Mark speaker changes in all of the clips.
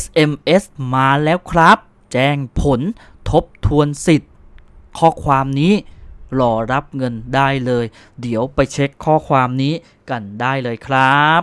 Speaker 1: SMS มาแล้วครับ แจ้งผลทบทวนสิทธิ์ ข้อความนี้รอรับเงินได้เลย เดี๋ยวไปเช็คข้อความนี้กันได้เลยครับ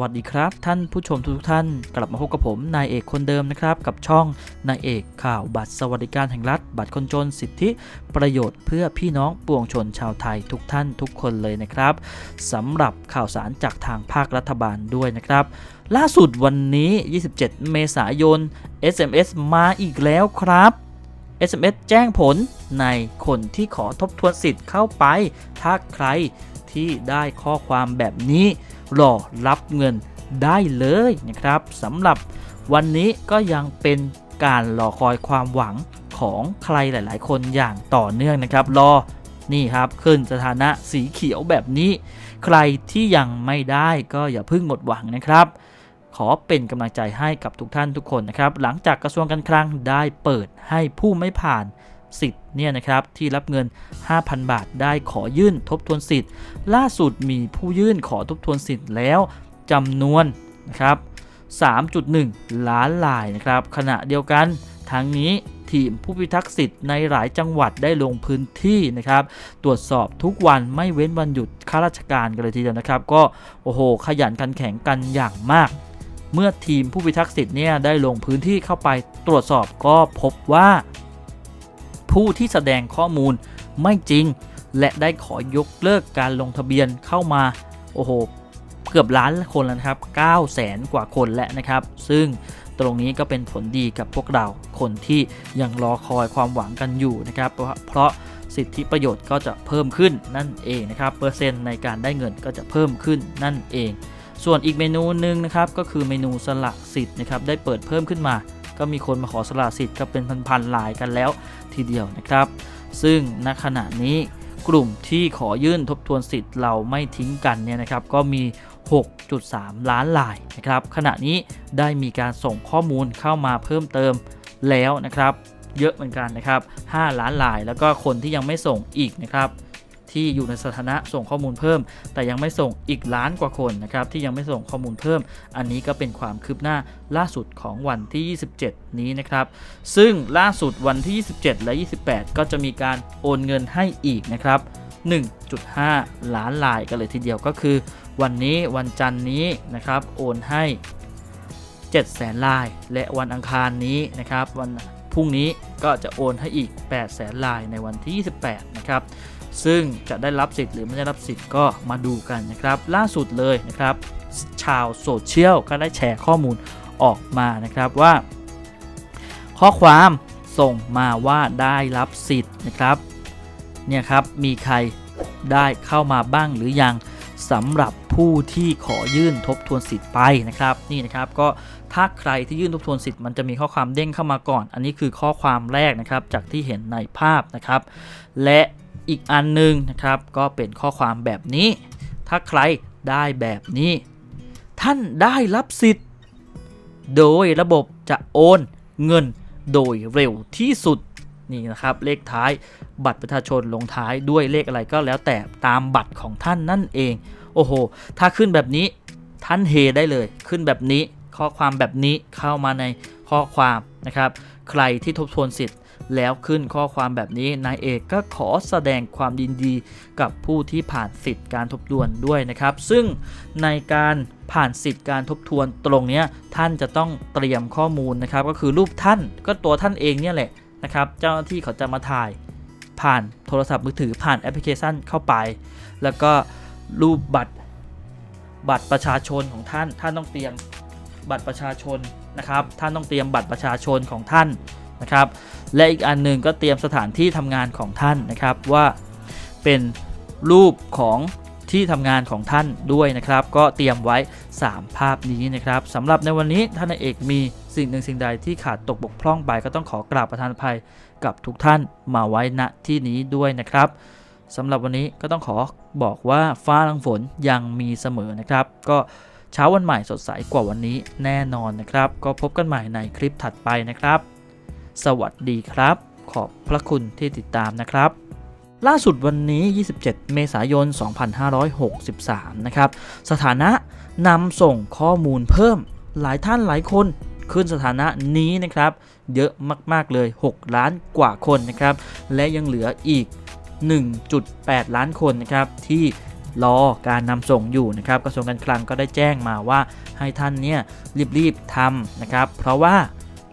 Speaker 1: วัสดีครับ ท่านผู้ชมทุกท่าน กลับมาพบกับผมนายเอกคนเดิมนะครับ กับช่องนายเอกข่าวบัตรสวัสดิการแห่งรัฐ บัตรคนจนสิทธิประโยชน์เพื่อพี่น้องปวงชนชาวไทยทุกท่านทุกคนเลยนะครับสำหรับข่าวสารจากทางภาครัฐบาลด้วยนะครับล่าสุดวันนี้ 27 เมษายน SMS มาอีกแล้วครับ SMS แจ้งผลในคนที่ขอทบทวนสิทธิ์เข้าไป ถ้าใครที่ได้ข้อความแบบนี้ รอรับเงินได้เลยนะครับสำหรับวันนี้ก็ยังเป็นการรอคอยความหวังของใครหลาย ๆ คนอย่างต่อเนื่องนะครับรอนี่ครับขึ้นสถานะสีเขียวแบบนี้ ใครที่ยังไม่ได้ก็อย่าเพิ่งหมดหวังนะครับ ขอเป็นกำลังใจให้กับทุกท่านทุกคนนะครับ หลังจากกระทรวงการคลังได้เปิดให้ผู้ไม่ผ่าน สิทธิ์เนี่ยนะครับที่รับเงิน 5,000 บาทได้ขอยื่นทบทวนสิทธิ์ ล่าสุดมีผู้ยื่นขอทบทวนสิทธิ์แล้วจำนวนนะครับ3.1 ล้านลายนะครับขณะเดียวกันทั้งนี้ทีมผู้พิทักษ์สิทธิ์ในหลายจังหวัดได้ลงพื้นที่นะครับ ตรวจสอบทุกวันไม่เว้นวันหยุดข้าราชการกันเลยทีเดียวนะครับ ก็โอ้โห ขยันกันแข่งกันอย่างมาก เมื่อทีมผู้พิทักษ์สิทธิ์เนี่ยได้ลงพื้นที่เข้าไปตรวจสอบก็พบว่า ผู้ที่แสดงข้อมูลไม่จริง และได้ขอยกเลิกการลงทะเบียนเข้ามา โอ้โห เกือบล้านคนแล้วนะครับ 9 0 0แสนกว่าคนแล้วนะครับ ซึ่งตรงนี้ก็เป็นผลดีกับพวกเราคนที่ยังรอคอยความหวังกันอยู่นะครับ เพราะสิทธิประโยชน์ก็จะเพิ่มขึ้นนั่นเองนะครับ เปอร์เซ็นต์ในการได้เงินก็จะเพิ่มขึ้นนั่นเอง ส่วนอีกเมนูหนึ่งนะครับก็คือเมนูสละสิทธิ์นะครับได้เปิดเพิ่มขึ้นมา ก็มีคนมาขอสละสิทธิ์ก็เป็นพันๆลายกันแล้วทีเดียวนะครับ ซึ่งณขณะนี้กลุ่มที่ขอยื่นทบทวนสิทธิ์เราไม่ทิ้งกันเนี่ยนะครับก็มี 6.3 ล้านลายนะครับขณะนี้ได้มีการส่งข้อมูลเข้ามาเพิ่มเติมแล้วนะครับ เยอะเหมือนกันนะครับ 5 ล้านลาย แล้วก็คนที่ยังไม่ส่งอีกนะครับ ที่อยู่ในสถานะส่งข้อมูลเพิ่ม แต่ยังไม่ส่งอีกล้านกว่าคนนะครับที่ยังไม่ส่งข้อมูลเพิ่ม อันนี้ก็เป็นความคืบหน้าล่าสุดของวันที่ 27 นี้นะครับซึ่งล่าสุดวันที่ 27 และ 28 ก็จะมีการโอนเงินให้อีกนะครับ1.5 ล้านลายกันเลยทีเดียวก็คือ วันนี้วันจันทร์นี้นะครับโอนให้ 7 แสนลาย และวันอังคารนี้นะครับวันพรุ่งนี้ก็จะโอนให้อีก 8 แสนลายในวันที่ 28 นะครับ ซึ่งจะได้รับสิทธิ์หรือไม่ได้รับสิทธิ์ก็มาดูกันนะครับ ล่าสุดเลยนะครับ ชาวโซเชียลก็ได้แชร์ข้อมูลออกมานะครับว่า ข้อความส่งมาว่าได้รับสิทธิ์นะครับเนี่ยครับมีใครได้เข้ามาบ้างหรือยังสำหรับผู้ที่ขอยื่นทบทวนสิทธิ์ไปนะครับนี่นะครับก็ถ้าใครที่ยื่นทบทวนสิทธิ์มันจะมีข้อความเด้งเข้ามาก่อน อันนี้คือข้อความแรกนะครับจากที่เห็นในภาพนะครับ และ อีกอันหนึงนะครับ ก็เป็นข้อความแบบนี้ ถ้าใครได้แบบนี้ ท่านได้รับสิทธิ์ โดยระบบจะโอนเงินโดยเร็วที่สุดนี่นะครับเลขท้ายบัตรประชาชนลงท้ายด้วยเลขอะไรก็แล้วแต่ตามบัตรของท่านนั่นเอง โอ้โห ถ้าขึ้นแบบนี้ท่านเฮได้เลย ขึ้นแบบนี้ข้อความแบบนี้เข้ามาในข้อความนะครับ ใครที่ทบทวนสิทธิ์ แล้วขึ้นข้อความแบบนี้นายเอกก็ขอแสดงความยินดีกับผู้ที่ผ่านสิทธิ์การทบทวนด้วยนะครับ ซึ่งในการผ่านสิทธิ์การทบทวนตรงนี้ท่านจะต้องเตรียมข้อมูลนะครับ ก็คือรูปท่านก็ตัวท่านเองเนี่ยแหละนะครับ เจ้าหน้าที่เขาจะมาถ่ายผ่านโทรศัพท์มือถือผ่านแอปพลิเคชันเข้าไป แล้วก็รูปบัตรบัตรประชาชนของท่าน ท่านต้องเตรียมบัตรประชาชนนะครับ ท่านต้องเตรียมบัตรประชาชนของท่าน นะครับและอีกอันหนึ่งก็เตรียมสถานที่ทำงานของท่านนะครับว่าเป็นรูปของที่ทำงานของท่านด้วยนะครับ ก็เตรียมไว้ 3 ภาพนี้นะครับสำหรับในวันนี้ท่านเอกมีสิ่งหนึ่งสิ่งใดที่ขาดตกบกพร่องไปก็ต้องขอกราบประทานภัยกับทุกท่านมาไว้ณที่นี้ด้วยนะครับสำหรับวันนี้ก็ต้องขอบอกว่าฟ้าลังฝนยังมีเสมอนะครับ ก็เช้าวันใหม่สดใสกว่าวันนี้แน่นอนนะครับ ก็พบกันใหม่ในคลิปถัดไปนะครับ สวัสดีครับ ขอบพระคุณที่ติดตามนะครับล่าสุดวันนี้ 27 เมษายน 2563 นะครับ สถานะนำส่งข้อมูลเพิ่ม หลายท่านหลายคนขึ้นสถานะนี้นะครับ เยอะมากๆเลย 6 ล้านกว่าคนนะครับ และยังเหลืออีก 1.8 ล้านคนนะครับ ที่รอการนำส่งอยู่นะครับ กระทรวงการคลังก็ได้แจ้งมาว่าให้ท่านเนี่ยรีบๆทำนะครับ เพราะว่า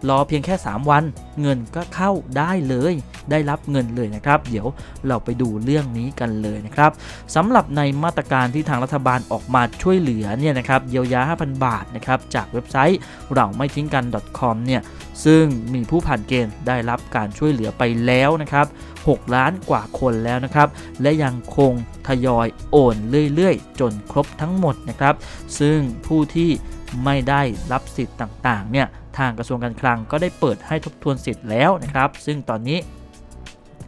Speaker 1: รอเพียงแค่ 3 วัน เงินก็เข้าได้เลย ได้รับเงินเลยนะครับ เดี๋ยวเราไปดูเรื่องนี้กันเลยนะครับสำหรับในมาตรการที่ทางรัฐบาลออกมาช่วยเหลือเนี่ยนะครับเยียวยา 5,000 บาทนะครับจากเว็บไซต์เราไม่ทิ้งกัน .com เนี่ยซึ่งมีผู้ผ่านเกณฑ์ได้รับการช่วยเหลือไปแล้วนะครับ 6 ล้านกว่าคนแล้วนะครับ และยังคงทยอยโอนเรื่อยๆ จนครบทั้งหมดนะครับ ซึ่งผู้ที่ไม่ได้รับสิทธิ์ต่างๆเนี่ย ทางกระทรวงการคลังก็ได้เปิดให้ทบทวนสิทธิ์แล้วนะครับ ซึ่งตอนนี้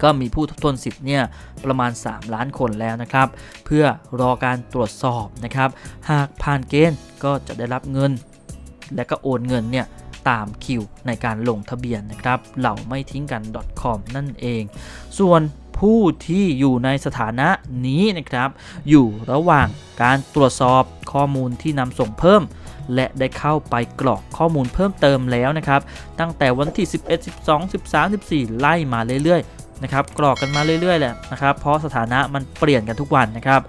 Speaker 1: ก็มีผู้ทบทวนสิทธิ์เนี่ยประมาณ 3 ล้านคนแล้วนะครับ เพื่อรอการตรวจสอบนะครับ หากผ่านเกณฑ์ก็จะได้รับเงิน และก็โอนเงินเนี่ยตามคิวในการลงทะเบียนนะครับเหล่าไม่ทิ้งกัน .com นั่นเอง ส่วนผู้ที่อยู่ในสถานะนี้นะครับ อยู่ระหว่างการตรวจสอบข้อมูลที่นำส่งเพิ่ม และได้เข้าไปกรอกข้อมูลเพิ่มเติมแล้วนะครับ ตั้งแต่วันที่ 11 12 13 14 ไล่มาเรื่อยๆนะครับกรอกกันมาเรื่อยๆแหละนะครับเพราะสถานะมันเปลี่ยนกันทุกวันนะครับ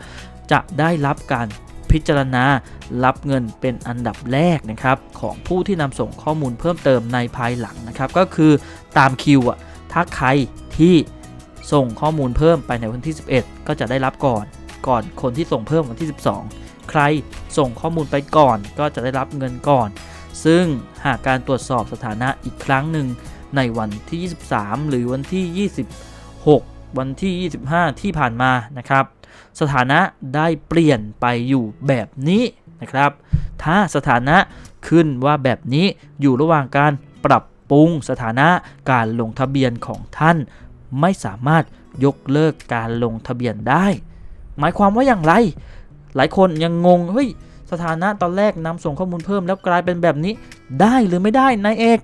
Speaker 1: จะได้รับการพิจารณารับเงินเป็นอันดับแรกนะครับของผู้ที่นำส่งข้อมูลเพิ่มเติมในภายหลังนะครับ ก็คือตามคิวอะถ้าใครที่ส่งข้อมูลเพิ่มไปในวันที่ 11 ก็จะได้รับก่อน ก่อนคนที่ส่งเพิ่มวันที่ 12 ใคร ส่งข้อมูลไปก่อน ก็จะได้รับเงินก่อน ซึ่งหากการตรวจสอบสถานะอีกครั้งหนึ่งในวันที่ 23 หรือวันที่ 26 วันที่ 25 ที่ผ่านมานะครับ สถานะได้เปลี่ยนไปอยู่แบบนี้นะครับ ถ้าสถานะขึ้นว่าแบบนี้อยู่ระหว่างการปรับปรุงสถานะการลงทะเบียนของท่าน ไม่สามารถยกเลิกการลงทะเบียนได้ หมายความว่าอย่างไร หลายคนยังงงเฮ้ย สถานะตอนแรกนำส่งข้อมูลเพิ่มแล้วกลายเป็นแบบนี้ได้หรือไม่ได้นายเอก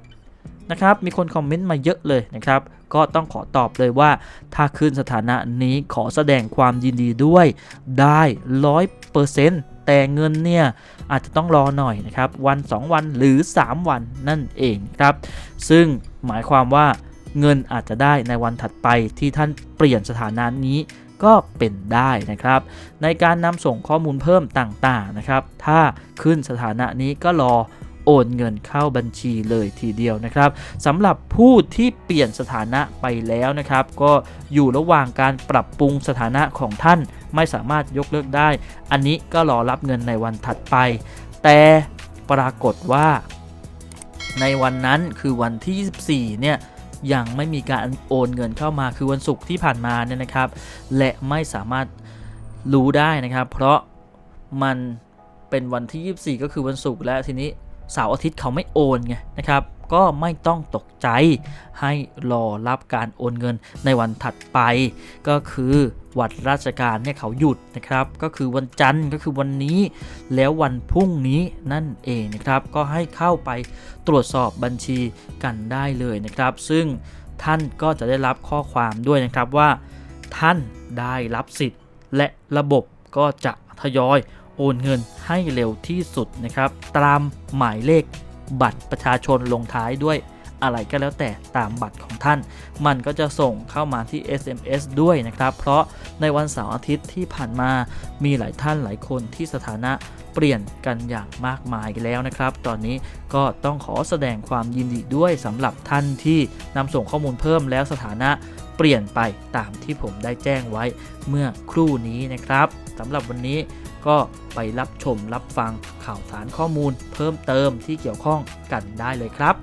Speaker 1: นะครับมีคนคอมเมนต์มาเยอะเลยนะครับ ก็ต้องขอตอบเลยว่า ถ้าขึ้นสถานะนี้ขอแสดงความยินดีด้วย ได้ร้อยเปอร์เซ็นต์แต่เงินเนี่ย อาจจะต้องรอหน่อยนะครับ วัน 2 วันหรือ 3 วันนั่นเองครับ ซึ่งหมายความว่าเงินอาจจะได้ในวันถัดไปที่ท่านเปลี่ยนสถานะนี้ ก็เป็นได้นะครับ ในการนำส่งข้อมูลเพิ่มต่างๆนะครับ ถ้าขึ้นสถานะนี้ก็รอโอนเงินเข้าบัญชีเลยทีเดียวนะครับสำหรับผู้ที่เปลี่ยนสถานะไปแล้วนะครับ ก็อยู่ระหว่างการปรับปรุงสถานะของท่านไม่สามารถยกเลิกได้ อันนี้ก็รอรับเงินในวันถัดไป แต่ปรากฏว่า ในวันนั้นคือวันที่ 24 เนี่ย ยังไม่มีการโอนเงินเข้ามาคือวันศุกร์ที่ผ่านมาเนี่ยนะครับ และไม่สามารถรู้ได้นะครับ เพราะมันเป็นวันที่ 24 ก็คือวันศุกร์และทีนี้เสาร์อาทิตย์เขาไม่โอนไงนะครับ ก็ไม่ต้องตกใจ ให้รอรับการโอนเงินในวันถัดไป ก็คือวันราชการเนี่ยเขาหยุดนะครับ ก็คือวันจันทร์ก็คือวันนี้ แล้ววันพรุ่งนี้นั่นเองนะครับ ก็ให้เข้าไปตรวจสอบบัญชีกันได้เลยนะครับ ซึ่งท่านก็จะได้รับข้อความด้วยนะครับว่า ท่านได้รับสิทธิ์ และระบบก็จะทยอยโอนเงินให้เร็วที่สุดนะครับ ตามหมายเลข บัตรประชาชนลงท้ายด้วยอะไรก็แล้วแต่ตามบัตรของท่าน มันก็จะส่งเข้ามาที่ SMS ด้วยนะครับ เพราะในวันเสาร์อาทิตย์ที่ผ่านมามีหลายท่านหลายคนที่สถานะเปลี่ยนกันอย่างมากมายแล้วนะครับ ตอนนี้ก็ต้องขอแสดงความยินดีด้วยสำหรับท่านที่นำส่งข้อมูลเพิ่มแล้วสถานะเปลี่ยนไปตามที่ผมได้แจ้งไว้เมื่อครู่นี้นะครับสำหรับวันนี้ ก็ไปรับชมรับฟังข่าวสารข้อมูล เพิ่มเติมที่เกี่ยวข้องกันได้เลยครับ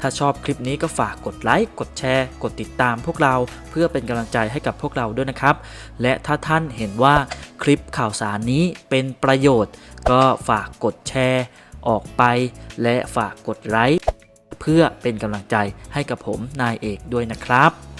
Speaker 1: ถ้าชอบคลิปนี้ก็ฝากกดไลค์ กดแชร์ กดติดตามพวกเราเพื่อเป็นกำลังใจให้กับพวกเราด้วยนะครับ และถ้าท่านเห็นว่าคลิปข่าวสารนี้เป็นประโยชน์ ก็ฝากกดแชร์ ออกไป และฝากกดไลค์เพื่อเป็นกำลังใจให้กับผมนายเอกด้วยนะครับ